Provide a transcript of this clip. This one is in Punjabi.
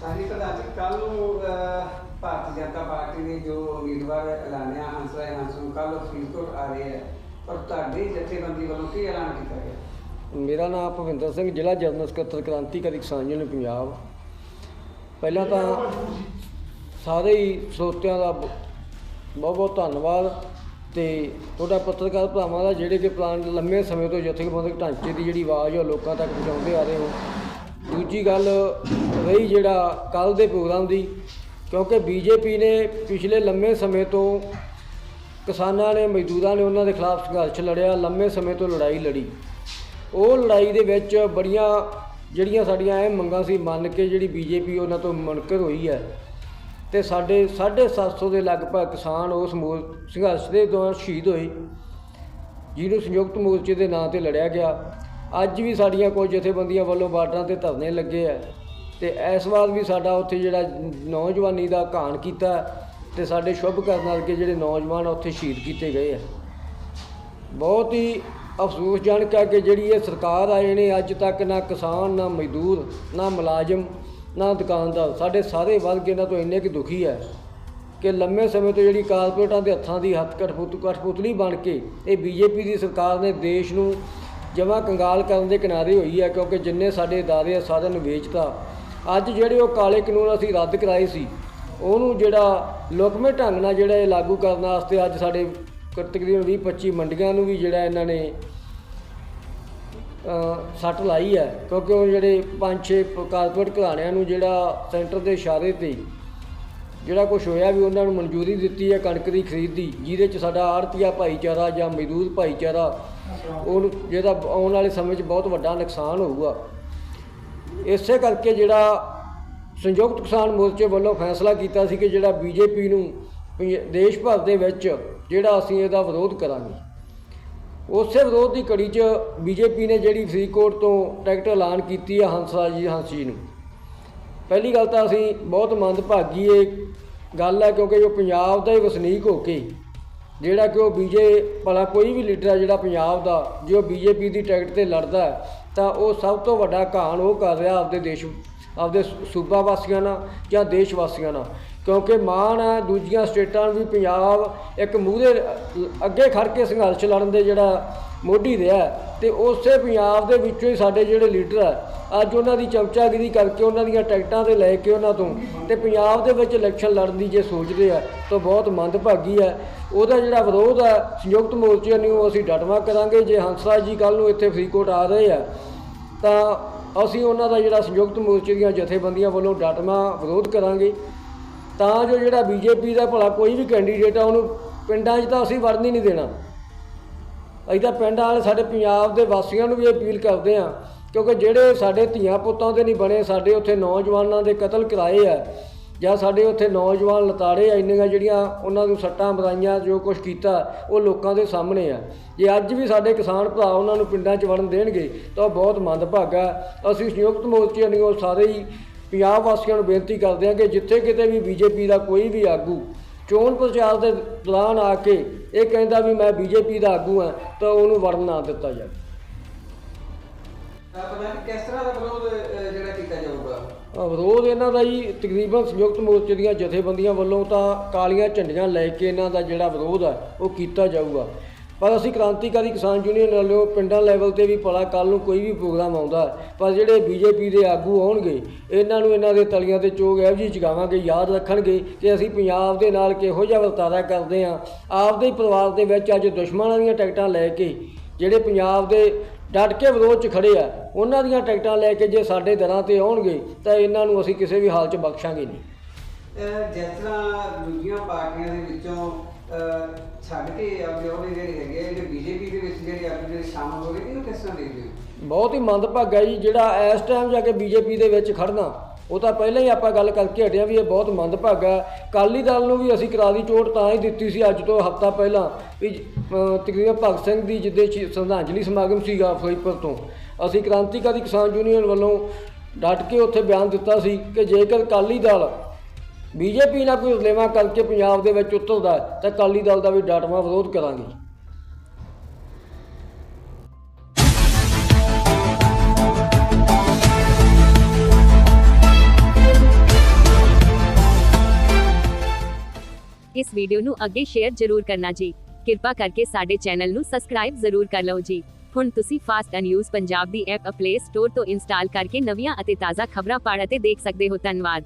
ਕੱਲ ਨੂੰ ਭਾਰਤੀ ਜਨਤਾ ਪਾਰਟੀ ਦੇ ਜੋ ਉਮੀਦਵਾਰ ਐਲਾਨਿਆ ਹੰਸਰਾਜ ਹੰਸ ਨੂੰ ਕੱਲ ਫਰੀਦਕੋਟ ਆ ਰਹੇ ਹੈ ਪਰ ਤੁਹਾਡੀ ਜਥੇਬੰਦੀ ਵੱਲੋਂ ਕੀ ਐਲਾਨ ਕੀਤਾ ਗਿਆ? ਮੇਰਾ ਨਾਮ ਭਵਿੰਦਰ ਸਿੰਘ, ਜ਼ਿਲ੍ਹਾ ਜਨਰਲ ਸਕੱਤਰ ਕ੍ਰਾਂਤੀਕਾਰੀ ਕਿਸਾਨ ਯੂਨੀਅਨ ਪੰਜਾਬ। ਪਹਿਲਾਂ ਤਾਂ ਸਾਰੇ ਹੀ ਸਰੋਤਿਆਂ ਦਾ ਬਹੁਤ ਬਹੁਤ ਧੰਨਵਾਦ ਤੇ ਤੁਹਾਡਾ ਪੱਤਰਕਾਰ ਭਰਾਵਾਂ ਦਾ, ਜਿਹੜੇ ਕਿ ਪਲਾਨ ਲੰਮੇ ਸਮੇਂ ਤੋਂ ਜਥੇਬੰਦਕ ਢਾਂਚੇ ਦੀ ਜਿਹੜੀ ਆਵਾਜ਼ ਉਹ ਲੋਕਾਂ ਤੱਕ ਪਹੁੰਚਾਉਂਦੇ ਆ ਰਹੇ ਹੋ। ਦੂਜੀ ਗੱਲ ਰਹੀ ਜਿਹੜਾ ਕੱਲ ਦੇ ਪ੍ਰੋਗਰਾਮ ਦੀ, ਕਿਉਂਕਿ ਬੀਜੇਪੀ ਨੇ ਪਿਛਲੇ ਲੰਮੇ ਸਮੇਂ ਤੋਂ ਕਿਸਾਨਾਂ ਨੇ, ਮਜ਼ਦੂਰਾਂ ਨੇ ਉਹਨਾਂ ਦੇ ਖਿਲਾਫ ਸੰਘਰਸ਼ ਲੜਿਆ, ਲੰਮੇ ਸਮੇਂ ਤੋਂ ਲੜਾਈ ਲੜੀ। ਉਹ ਲੜਾਈ ਦੇ ਵਿੱਚ ਬੜੀਆਂ ਜਿਹੜੀਆਂ ਸਾਡੀਆਂ ਇਹ ਮੰਗਾਂ ਸੀ, ਮੰਨ ਕੇ ਜਿਹੜੀ ਬੀਜੇਪੀ ਉਹਨਾਂ ਤੋਂ ਮੁਨਕਰ ਹੋਈ ਹੈ। ਤੇ ਸਾਡੇ 750 ਦੇ ਲਗਭਗ ਕਿਸਾਨ ਉਸ ਮੋਰ ਸੰਘਰਸ਼ ਦੇ ਦੌਰਾਨ ਸ਼ਹੀਦ ਹੋਏ। ਜਿਹਨੂੰ ਸੰਯੁਕਤ ਮੋਰਚੇ ਦੇ ਨਾਂ ਤੇ ਲੜਿਆ ਗਿਆ। ਅੱਜ ਵੀ ਸਾਡੀਆਂ ਕੁਝ ਜਥੇਬੰਦੀਆਂ ਵੱਲੋਂ ਬਾਰਡਰਾਂ ਤੇ ਧਰਨੇ ਲੱਗੇ ਆ ਤੇ ਇਸ ਵਾਰ ਵੀ ਸਾਡਾ ਉੱਥੇ ਜਿਹੜਾ ਨੌਜਵਾਨੀ ਦਾ ਘਾਣ ਕੀਤਾ ਤੇ ਸਾਡੇ ਸ਼ੁਭ ਕਰਨ ਨਾਲ ਕੇ ਜਿਹੜੇ ਨੌਜਵਾਨ ਆ ਉੱਥੇ ਸ਼ਹੀਦ ਕੀਤੇ ਗਏ ਆ। ਬਹੁਤ ਹੀ ਅਫਸੋਸਜਨਕ ਹੈ ਕਿ ਜਿਹੜੀ ਇਹ ਸਰਕਾਰ ਆਏ ਨੇ ਅੱਜ ਤੱਕ ਨਾ ਕਿਸਾਨ, ਨਾ ਮਜ਼ਦੂਰ, ਨਾ ਮੁਲਾਜ਼ਮ, ਨਾ ਦੁਕਾਨਦਾਰ, ਸਾਡੇ ਸਾਰੇ ਵਰਗ ਇਹਨਾਂ ਤੋਂ ਇੰਨੇ ਕਿ ਦੁਖੀ ਹੈ ਕਿ ਲੰਮੇ ਸਮੇਂ ਤੋਂ ਜਿਹੜੀ ਕਾਰਪੋਰੇਟਾਂ ਦੇ ਹੱਥਾਂ ਦੀ ਹੱਥ ਕਠਪੁਤ ਕਠਪੁਤਲੀ ਬਣ ਕੇ ਇਹ ਬੀਜੇਪੀ ਦੀ ਸਰਕਾਰ ਨੇ ਦੇਸ਼ ਨੂੰ ਜਮਾ ਕੰਗਾਲ ਕਰਨ ਦੇ ਕਿਨਾਰੇ ਹੋਈ ਹੈ ਕਿਉਂਕਿ ਜਿੰਨੇ ਸਾਡੇ ਇਦਾਰੇ ਆ ਸਾਰਿਆਂ ਨੂੰ ਵੇਚਤਾ। ਅੱਜ ਜਿਹੜੇ ਉਹ ਕਾਲੇ ਕਾਨੂੰਨ ਅਸੀਂ ਰੱਦ ਕਰਾਏ ਸੀ, ਉਹਨੂੰ ਜਿਹੜਾ ਲੋਕਮੇ ਢੰਗ ਨਾਲ ਜਿਹੜਾ ਇਹ ਲਾਗੂ ਕਰਨ ਵਾਸਤੇ ਅੱਜ ਸਾਡੇ ਤਕਰੀਬਨ 20 25 ਮੰਡੀਆਂ ਨੂੰ ਵੀ ਜਿਹੜਾ ਇਹਨਾਂ ਨੇ ਸੱਟ ਲਾਈ ਹੈ ਕਿਉਂਕਿ ਉਹ ਜਿਹੜੇ ਪੰਜ ਛੇ ਪ- ਕਾਰਪੋਰੇਟ ਘਰਾਣਿਆਂ ਨੂੰ ਜਿਹੜਾ ਸੈਂਟਰ ਦੇ ਇਸ਼ਾਰੇ ਤੇ ਜਿਹੜਾ ਕੁਝ ਹੋਇਆ ਵੀ ਉਹਨਾਂ ਨੂੰ ਮਨਜ਼ੂਰੀ ਦਿੱਤੀ ਹੈ ਕਣਕ ਦੀ ਖਰੀਦ ਦੀ, ਜਿਹਦੇ ਚ ਸਾਡਾ ਆੜਤੀਆ ਭਾਈਚਾਰਾ ਜਾਂ ਮਜ਼ਦੂਰ ਭਾਈਚਾਰਾ ਉਹਨੂੰ ਜਿਹਦਾ ਆਉਣ ਵਾਲੇ ਸਮੇਂ 'ਚ ਬਹੁਤ ਵੱਡਾ ਨੁਕਸਾਨ ਹੋਊਗਾ। ਇਸੇ ਕਰਕੇ ਜਿਹੜਾ ਸੰਯੁਕਤ ਕਿਸਾਨ ਮੋਰਚੇ ਵੱਲੋਂ ਫੈਸਲਾ ਕੀਤਾ ਸੀ ਕਿ ਜਿਹੜਾ ਬੀਜੇਪੀ ਨੂੰ ਪੰਜ- ਦੇਸ਼ ਭਰ ਦੇ ਵਿੱਚ ਜਿਹੜਾ ਅਸੀਂ ਇਹਦਾ ਵਿਰੋਧ ਕਰਾਂਗੇ। ਉਸੇ ਵਿਰੋਧ ਦੀ ਕੜੀ 'ਚ ਬੀਜੇਪੀ ਨੇ ਜਿਹੜੀ ਫਰੀਦਕੋਟ ਤੋਂ ਟਿਕਟ ਐਲਾਨ ਕੀਤੀ ਹੈ ਹੰਸਰਾਜ ਜੀ, ਹੰਸ ਜੀ ਨੂੰ। ਪਹਿਲੀ ਗੱਲ ਤਾਂ ਅਸੀਂ ਬਹੁਤ ਮੰਦਭਾਗੀ ਇਹ ਗੱਲ ਹੈ ਕਿਉਂਕਿ ਜੋ ਪੰਜਾਬ ਦਾ ਹੀ ਵਸਨੀਕ ਹੋ ਕੇ ਜਿਹੜਾ ਕਿ ਉਹ ਬੀਜੇ, ਭਲਾ ਕੋਈ ਵੀ ਲੀਡਰ ਹੈ ਜਿਹੜਾ ਪੰਜਾਬ ਦਾ, ਜੇ ਉਹ ਬੀਜੇਪੀ ਦੀ ਟਿਕਟ ਤੇ ਲੜਦਾ ਤਾਂ ਉਹ ਸਭ ਤੋਂ ਵੱਡਾ ਘਾਣ ਉਹ ਕਰ ਰਿਹਾ ਆਪਦੇ ਦੇਸ਼, ਆਪਦੇ ਸੂਬਾ ਵਾਸੀਆਂ ਨਾਲ ਜਾਂ ਦੇਸ਼ ਵਾਸੀਆਂ ਨਾਲ। ਕਿਉਂਕਿ ਮਾਣ ਹੈ, ਦੂਜੀਆਂ ਸਟੇਟਾਂ ਨੂੰ ਵੀ ਪੰਜਾਬ ਇੱਕ ਮੂਹਰੇ ਅੱਗੇ ਖੜ ਕੇ ਸੰਘਰਸ਼ ਲੜਨ ਦੇ ਜਿਹੜਾ ਮੋਢੀ ਰਿਹਾ ਤੇ ਉਸੇ ਪੰਜਾਬ ਦੇ ਵਿੱਚੋਂ ਹੀ ਸਾਡੇ ਜਿਹੜੇ ਲੀਡਰ ਆ, ਅੱਜ ਉਹਨਾਂ ਦੀ ਚਮਚਾਗਿਰੀ ਕਰਕੇ ਉਹਨਾਂ ਦੀਆਂ ਟਿਕਟਾਂ ਤੇ ਲੈ ਕੇ ਉਹਨਾਂ ਤੋਂ ਤੇ ਪੰਜਾਬ ਦੇ ਵਿੱਚ ਇਲੈਕਸ਼ਨ ਲੜਨ ਦੀ ਜੇ ਸੋਚਦੇ ਆ, ਤਾਂ ਬਹੁਤ ਮੰਦਭਾਗੀ ਹੈ ਉਹਦਾ ਜਿਹੜਾ ਵਿਰੋਧ ਹੈ ਸੰਯੁਕਤ ਮੋਰਚੇ ਨੂੰ ਅਸੀਂ ਡਟਵਾ ਕਰਾਂਗੇ। ਜੇ ਹੰਸਰਾਜ ਜੀ ਕੱਲ ਨੂੰ ਇੱਥੇ ਫਰੀਦਕੋਟ ਆ ਰਹੇ ਆ, ਤਾਂ ਅਸੀਂ ਉਹਨਾਂ ਦਾ ਜਿਹੜਾ ਸੰਯੁਕਤ ਮੋਰਚੇ ਦੀਆਂ ਜਥੇਬੰਦੀਆਂ ਵੱਲੋਂ ਡਟਵਾ ਵਿਰੋਧ ਕਰਾਂਗੇ। ਤਾਂ ਜੋ ਜਿਹੜਾ ਬੀਜੇਪੀ ਦਾ ਭਲਾ ਕੋਈ ਵੀ ਕੈਂਡੀਡੇਟ ਆ, ਉਹਨੂੰ ਪਿੰਡਾਂ 'ਚ ਤਾਂ ਅਸੀਂ ਵੜਨ ਹੀ ਨਹੀਂ ਦੇਣਾ। ਅਸੀਂ ਤਾਂ ਪਿੰਡ ਵਾਲੇ ਸਾਡੇ ਪੰਜਾਬ ਦੇ ਵਾਸੀਆਂ ਨੂੰ ਵੀ ਅਪੀਲ ਕਰਦੇ ਆ ਕਿਉਂਕਿ ਜਿਹੜੇ ਸਾਡੇ ਧੀਆਂ ਪੁੱਤਾਂ ਦੇ ਨਹੀਂ ਬਣੇ, ਸਾਡੇ ਉੱਥੇ ਨੌਜਵਾਨਾਂ ਦੇ ਕਤਲ ਕਰਾਏ ਆ, ਜਾਂ ਸਾਡੇ ਉੱਥੇ ਨੌਜਵਾਨ ਲਤਾੜੇ ਆ, ਇੰਨੀਆਂ ਜਿਹੜੀਆਂ ਉਹਨਾਂ ਨੂੰ ਸੱਟਾਂ ਬਰਾਈਆਂ ਜੋ ਕੁਝ ਕੀਤਾ, ਉਹ ਲੋਕਾਂ ਦੇ ਸਾਹਮਣੇ ਆ। ਜੇ ਅੱਜ ਵੀ ਸਾਡੇ ਕਿਸਾਨ ਭਰਾ ਉਹਨਾਂ ਨੂੰ ਪਿੰਡਾਂ 'ਚ ਵੜਨ ਦੇਣਗੇ, ਤਾਂ ਉਹ ਬਹੁਤ ਮੰਦਭਾਗਾ ਅਸੀਂ ਸੰਯੁਕਤ ਮੋਰਚੇ ਨੂੰ ਉਹ ਸਾਰੇ ਹੀ ਪੰਜਾਬ ਵਾਸੀਆਂ ਨੂੰ ਬੇਨਤੀ ਕਰਦੇ ਹਾਂ ਕਿ ਜਿੱਥੇ ਕਿਤੇ ਵੀ ਬੀਜੇਪੀ ਦਾ ਕੋਈ ਵੀ ਆਗੂ ਚੋਣ ਪ੍ਰਚਾਰ ਦੇ ਦੌਰਾਨ ਆ ਕੇ ਇਹ ਕਹਿੰਦਾ ਵੀ ਮੈਂ ਬੀਜੇਪੀ ਦਾ ਆਗੂ ਹਾਂ ਤਾਂ ਉਹਨੂੰ ਵੜਨ ਨਾ ਦਿੱਤਾ ਜਾਵੇ। ਤਾਂ ਪਤਾ ਨਹੀਂ ਕਿਸ ਤਰ੍ਹਾਂ ਦਾ ਵਿਰੋਧ ਜਿਹੜਾ ਕੀਤਾ ਜਾਊਗਾ? ਵਿਰੋਧ ਇਹਨਾਂ ਦਾ ਜੀ ਤਕਰੀਬਨ ਸੰਯੁਕਤ ਮੋਰਚੇ ਦੀਆਂ ਜਥੇਬੰਦੀਆਂ ਵੱਲੋਂ ਤਾਂ ਕਾਲੀਆਂ ਝੰਡੀਆਂ ਲੈ ਕੇ ਇਹਨਾਂ ਦਾ ਜਿਹੜਾ ਵਿਰੋਧ ਹੈ ਉਹ ਕੀਤਾ ਜਾਊਗਾ। ਪਰ ਅਸੀਂ ਕ੍ਰਾਂਤੀਕਾਰੀ ਕਿਸਾਨ ਯੂਨੀਅਨ ਵੱਲੋਂ ਪਿੰਡਾਂ ਲੈਵਲ ਤੇ ਵੀ ਭਲਾ ਕੱਲ ਨੂੰ ਕੋਈ ਵੀ ਪ੍ਰੋਗਰਾਮ ਆਉਂਦਾ ਪਰ ਜਿਹੜੇ ਬੀਜੇਪੀ ਦੇ ਆਗੂ ਆਉਣਗੇ, ਇਹਨਾਂ ਨੂੰ ਇਹਨਾਂ ਦੇ ਤਲੀਆਂ ਤੇ ਚੋਗ ਇਹੋ ਜਿਹੀ ਚਗਾਵਾਂਗੇ ਯਾਦ ਰੱਖਣਗੇ ਕਿ ਅਸੀਂ ਪੰਜਾਬ ਦੇ ਨਾਲ ਕਿਹੋ ਜਿਹਾ ਵਰਤਾਰਾ ਕਰਦੇ ਹਾਂ। ਆਪਦੇ ਹੀ ਪਰਿਵਾਰ ਦੇ ਵਿੱਚ ਅੱਜ ਦੁਸ਼ਮਣਾਂ ਦੀਆਂ ਟਿਕਟਾਂ ਲੈ ਕੇ ਜਿਹੜੇ ਪੰਜਾਬ ਦੇ ਡਟ ਕੇ ਵਿਰੋਧ 'ਚ ਖੜੇ ਆ, ਉਹਨਾਂ ਦੀਆਂ ਟਿਕਟਾਂ ਲੈ ਕੇ ਜੇ ਸਾਡੇ ਦਰਾਂ ਤੇ ਆਉਣਗੇ, ਤਾਂ ਇਹਨਾਂ ਨੂੰ ਅਸੀਂ ਕਿਸੇ ਵੀ ਹਾਲ 'ਚ ਬਖਸ਼ਾਂਗੇ ਨਹੀਂ। ਜਿਸ ਤਰ੍ਹਾਂ ਦੂਜੀਆਂ ਪਾਰਟੀਆਂ ਦੇ ਵਿੱਚੋਂ ਛੱਡ ਕੇ ਆਪਣੇ ਉਹਦੇ ਜਿਹੜੇ ਹੈਗੇ ਜਿਹੜੇ ਬੀਜੇਪੀ ਦੇ ਵਿੱਚ ਜਿਹੜੇ ਆਗੂ ਜਿਹੜੇ ਸ਼ਾਮਲ ਹੋ ਗਏ, ਇਹਨੂੰ ਕਿਸ ਤਰ੍ਹਾਂ ਦੇਖਦੇ ਹੋ? ਬਹੁਤ ਹੀ ਮੰਦਭਾਗਾ ਜੀ, ਜਿਹੜਾ ਇਸ ਟਾਈਮ ਜਾ ਕੇ ਬੀਜੇਪੀ ਦੇ ਵਿੱਚ ਖੜਨਾ, ਉਹ ਤਾਂ ਪਹਿਲਾਂ ਹੀ ਆਪਾਂ ਗੱਲ ਕਰਕੇ ਹਟਿਆ ਵੀ ਇਹ ਬਹੁਤ ਮੰਦਭਾਗਾ ਕਾਲੀ ਦਲ ਨੂੰ ਵੀ ਅਸੀਂ ਕਰਾਰੀ ਚੋਟ ਤਾਂ ਹੀ ਦਿੱਤੀ ਸੀ ਅੱਜ ਤੋਂ ਹਫਤਾ ਪਹਿਲਾਂ, ਵੀ ਤਕਰੀਬਨ ਭਗਤ ਸਿੰਘ ਦੀ ਜਿੱਦੇ ਸ਼ਰਧਾਂਜਲੀ ਸਮਾਗਮ ਸੀਗਾ ਫਿਰੋਜ਼ਪੁਰ ਤੋਂ, ਅਸੀਂ ਕ੍ਰਾਂਤੀਕਾਰੀ ਕਿਸਾਨ ਯੂਨੀਅਨ ਵੱਲੋਂ ਡਟ ਕੇ ਉੱਥੇ ਬਿਆਨ ਦਿੱਤਾ ਸੀ ਕਿ ਜੇਕਰ ਕਾਲੀ ਦਲ ਬੀਜੇਪੀ ਨਾਲ ਕੋਈ ਰਲੇਵਾਂ ਕਰਕੇ ਪੰਜਾਬ ਦੇ ਵਿੱਚ ਉਤਰਦਾ ਤਾਂ ਕਾਲੀ ਦਲ ਦਾ ਵੀ ਡਾਟਵਾ ਵਿਰੋਧ ਕਰਾਂਗੇ। ਇਸ ਵੀਡੀਓ ਨੂੰ ਅੱਗੇ ਸ਼ੇਅਰ ਜ਼ਰੂਰ ਕਰਨਾ ਜੀ। ਕਿਰਪਾ ਕਰਕੇ ਸਾਡੇ ਚੈਨਲ ਨੂੰ ਸਬਸਕ੍ਰਾਈਬ ਜ਼ਰੂਰ ਕਰ ਲਓ ਜੀ। ਹੁਣ ਤੁਸੀਂ ਫਾਸਟ ਨਿਊਜ਼ ਪੰਜਾਬ ਦੀ ਐਪ ਪਲੇ ਸਟੋਰ ਤੋਂ ਇੰਸਟਾਲ ਕਰਕੇ ਨਵੀਆਂ ਅਤੇ ਤਾਜ਼ਾ ਖਬਰਾਂ ਪੜ੍ਹ ਅਤੇ ਦੇਖ ਸਕਦੇ ਹੋ। ਧੰਨਵਾਦ।